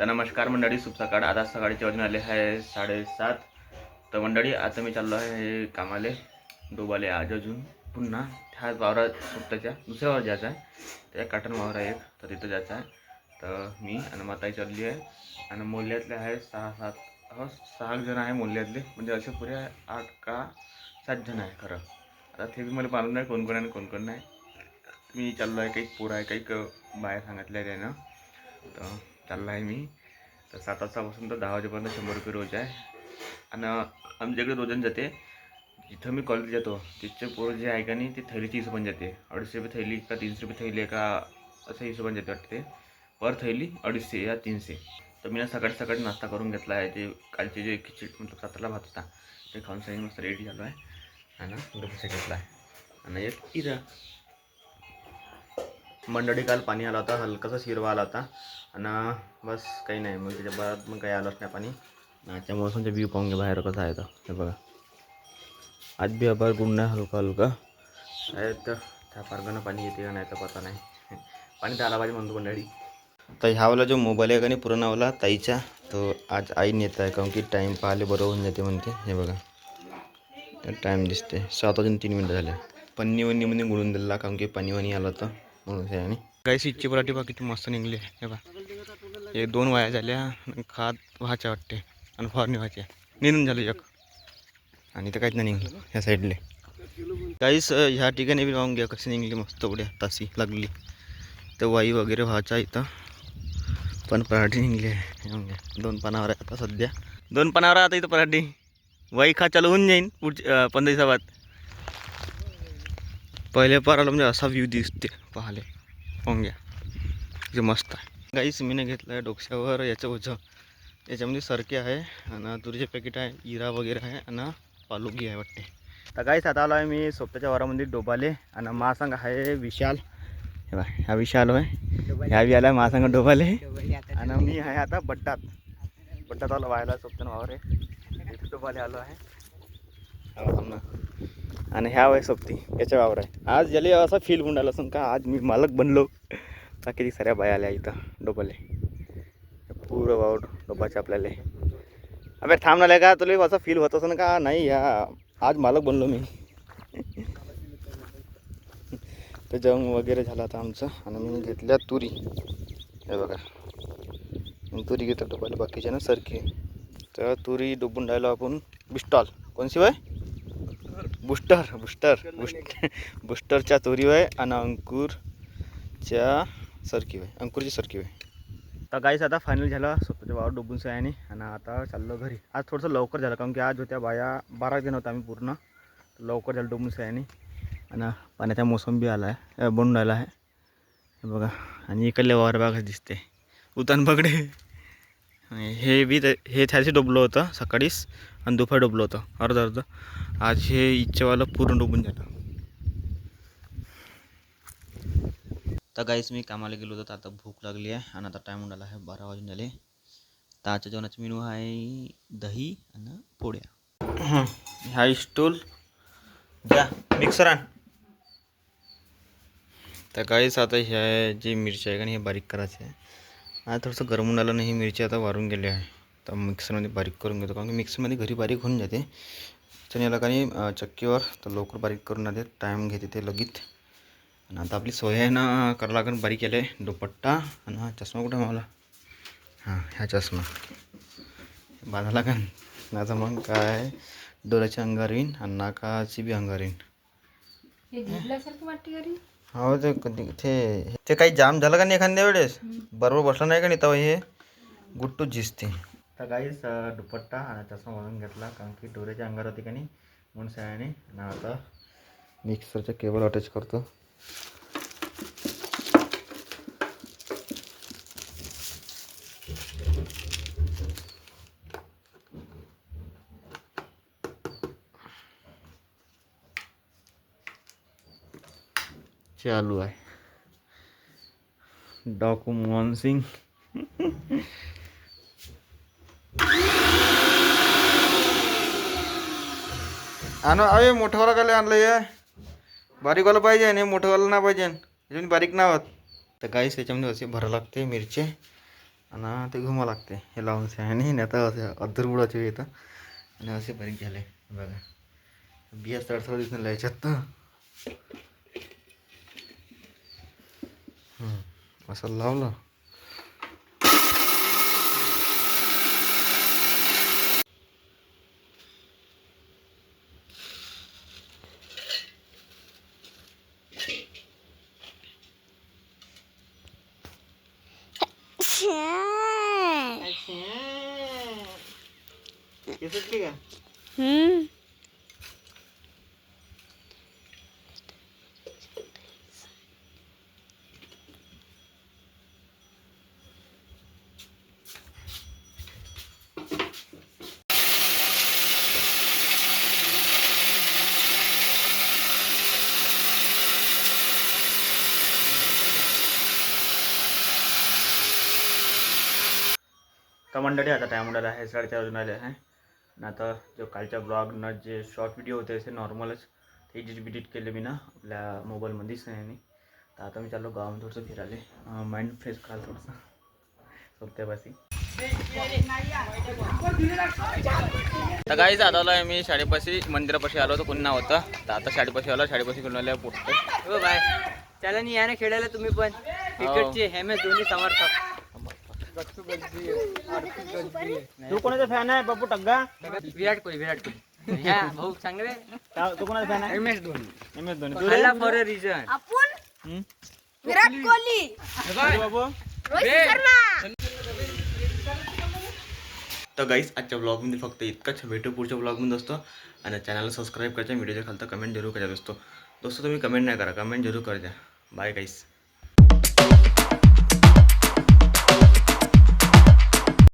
तर नमस्कार मंडळी शुभ सकाळ. आता सकाळीचे वाजून आले आहे साडेसात. तर मंडळी आता मी चाललो आहे हे कामाले डोबाले आज अजून. पुन्हा ह्या वावरात सुट्ट्याच्या दुसऱ्या वावर जायचं आहे. त्या काटन वावर आहे एक तर तिथं जायचं आहे. तर मी आणि माताई चालली आहे. आणि मोल्यातले आहे सहा सात हो सहा जण आहे मोल्यातले. म्हणजे असे पुरे आठ का सात जण आहे खरं. आता ते बी मला मालूम नाही कोण कोण आहे कोण कोण नाही. मी चाललो आहे काही पोरं आहे काही क- बाया सांगितल्या त्यानं. तर चालला आहे मी. तर सात वाजतापासून तर दहा वाजेपर्यंत शंभर रुपये रोज आहे. आणि आमच्याकडे रोजन जाते जिथं मी कॉलेज जातो तिथचे पोरं जे आहे का नाही ते थैलीची हिशोबाने जाते. अडीचशे रुपये थैली का तीनशे रुपये थैली आहे का असं हिशोबाने जाते वाटते. पर थैली अडीचशे या तीनशे. तर मी ना सकाळी सकाळी नाश्ता करून घेतला आहे. जे कालचे जे खिचडी मतलब साताला भात होता ते खाऊन सगळी मस्त रेडी झालो आहे. आणि डोसा घेतला आहे. आणि एक इरा. मंडळी काल पाणी आला होता हलकासा शिरवा आला होता. आणि बस काही नाही. मग त्याच्या बाद मग काही आलंच नाही पाणी. आजच्या मोसमचा व्ह्यू पाहून बाहेर कसं आहे तर हे बघा. आज बी आभार गुण नाही हलका हलका. शायद तर त्या पारगानं पाणी येते का नाही तर पता नाही. पाणी तर आला पाहिजे म्हणतो मंडळी. तर ह्यावाला जो मोबाईल आहे का नाही पुराणावाला ताईचा तो आज आई नेत आहे कारण की टाईम पाहिले बरं होऊन जाते म्हणते. हे बघा. टाईम दिसते. सात वाजून तीन मिनटं झाले. पन्नी वन्नीमध्ये गुळून दिला कारण की पाणी वाणी आलं होतं. म्हणून हे आणि काही इच्छी पराठी बा किती मस्त निघली हे बा हे दोन वाया झाल्या खात व्हायचे वाटते. आणि फवारणी व्हायचे. निघून झालं एक. आणि तर काहीच नाही निघलं. ह्या साईडले. काहीच ह्या ठिकाणी बी राहून घ्या. कशी निघली मस्त उड्या. तासी लागली. तर वाई वगैरे व्हायचा इथं. पण पराठी निघली आहे. दोन पानावर आहे आता सध्या. दोन पानावर आता इथं पराठी. वाई खा चालू होऊन जाईन. पुढच्या पंधरा दिवसाबाद. पहिले पाराला म्हणजे असा व्ह्यू दिसते. पाहाले. पोंग्या जे मस्त आहे. गाईस मीने घेतलं आहे डोक्यावर याचं ओझं. याच्यामध्ये सरके आहे आणि तुरीचे पॅकेट आहे इरा वगैरे आहे आणि पालुगी आहे वाटते. तर काहीच आता आलो आहे मी सोप्याच्या वारामध्ये डोबाले आणि महासंघ आहे विशाल. हे बा ह्या विशाल आहे ह्या बी आला महासंघ डोबाले. आणि मी आहे आता बट्टात. बट्टात आलो व्हायला सोपत्यानं वावर. आहे डोबाले आलो आहे. ना. आणि ह्या वय सोबती याच्या वावर आहे आज ज्याला असा फील होऊन आला असून का आज मी मालक बनलो. का किती साऱ्या बाया आल्या इथं डोबाले. पुरं वावर डोबाचे आपल्याला. अबे थांब नाही का तुला असं फील होत असं का? नाही या आज मालक बनलो मी. तर जंग वगैरे झालं आता आमचं आणि मी घेतल्या तुरी. हे बघा. तुरी घेतो डोबायला बाकीच्या ना सरकी. तर तुरी डुबून राहिलो आपण बिस्टॉल. कोणशिवाय बुस्टर बुस्टर बुस्ट बुस्टरच्या तोरी आहे आणि अंकुरच्या सरकी आहे अंकुरची सरकी आहे तर गाईच आता फायनल झालं. स्वतःच्या वावर डुबून सयाने आणि आता चाललो घरी. आज थोडंसं लवकर झालं कारण की आज होत्या बाया बारा जण होता आम्ही पूर्ण. लवकर झालं डुबून सयाने आणि पाण्याचा मोसम बी आला आहे बनून राहिला आहे बघा आणि इकडले वावर बागा दिसते उतान पगडे आणि हे बी ते- हे त्याशी डुबलं होतं सकाळीच आणि दुपारी डुबलं होतं. अर्ध अर्ध. आज हे इच्छेवालं पूर्ण डुबून झालं तर गाईच मी कामाला गेलो होतो तर आता भूक लागली आहे आणि आता टाईम झाला आहे बारा वाजून झाले. तर आजच्या जेवणाचा मेनू आहे दही आणि पोळ्या. हा स्टूल द्या मिक्सर आण. तर गाईच आता ह्या जी मिरची आहे का नाही हे बारीक करायची आहे. आता थोडंसं गरम होऊन आलं नाही मिरची आता वारून गेली आहे. तर मिक्सरमध्ये बारीक करून घेतो कारण की मिक्सरमध्ये घरी बारीक होऊन जाते. तर याला काही चक्कीवर तर लवकर बारीक करून आले टाईम घेते ते लगीत आणि आता आपली सोय आहे ना करावं लागेल बारीक केलं आहे दुपट्टा आणि हा चष्मा कुठं मला हां ह्या चष्मा. बांधा लागेल. नाचा मग काय डोळ्याची अंगार येईन आणि नाकाची बी अंगार येईन हे ते कधी ते ते काही जाम झालं का नाही एखाद्या वेळेस? बरोबर बसलं नाही का नाही तेव्हा हे? गुट्टूच झिजते तर काहीच दुपट्टा आणि चष्मा म्हणून घेतला कारण की डोऱ्याच्या अंगार होती का नाही? म्हणून सयाने आणि आता मिक्सरचं केबल अटॅच करतो. चालू आहे. डॉकू मोहन सिंग आणा अरे मोठंवाला काय आणलं हे? बारीकवाला पाहिजे आणि मोठंवाला नाही पाहिजे. याच्यामध्ये बारीक नाही होत. तर काहीच त्याच्यामध्ये असे भरावं लागते मिरची. आणि ते घुमा लागते. हे लावून आणि नाही आता असे अद्धर बुडाचे येतं आणि असे बारीक झाले. बघा. बिया तडसळ दिसून याच्यात. असं लावलं का हम्म तर मंडळी आता टाईम उडाला आहे साडेचार वाजून आले आहे. आणि आता जो कालच्या ब्लॉगनं जे शॉर्ट व्हिडिओ होते असे नॉर्मलच ते एडिट बिडिट केले मी ना आपल्या मोबाईलमध्येच नाही मी तर आता मी चाललो गावामध्ये थोडंसं फिरायला. माइंड फ्रेश करायला थोडंसं. सोबत्यापाशी तर काहीच आता आलो आहे मी शाळेपाशी मंदिरापाशी आलो होतो कोणी नव्हतं तर आता शाळेपाशी आलो शाळेपाशी घेऊन आल्या पोचतो हो बाय चला नाही या ना खेळायला तुम्ही पण. क्रिकेटचे एम एस धोनी समर्थक. तू कोणाचा फॅन आहे पप्पू टग्गा विराट कोहली विराट कोहली. ह्या भाऊ चांगले तू कोणाचा फॅन आहे? M S Dhoni. M S Dhoni. For a reason आपण? हम्म? विराट कोहली. रोहित शर्मा. तर गाईस आजच्या ब्लॉगमध्ये फक्त इतकंच. भेटू पुढच्या ब्लॉगमध्ये असतो आणि चॅनलला सबस्क्राईब करायच्या व्हिडिओच्या खालता कमेंट जरूर करायचा असतो दोस्तों तुम्ही कमेंट नाही करा. कमेंट जरूर कर द्या बाय गाईस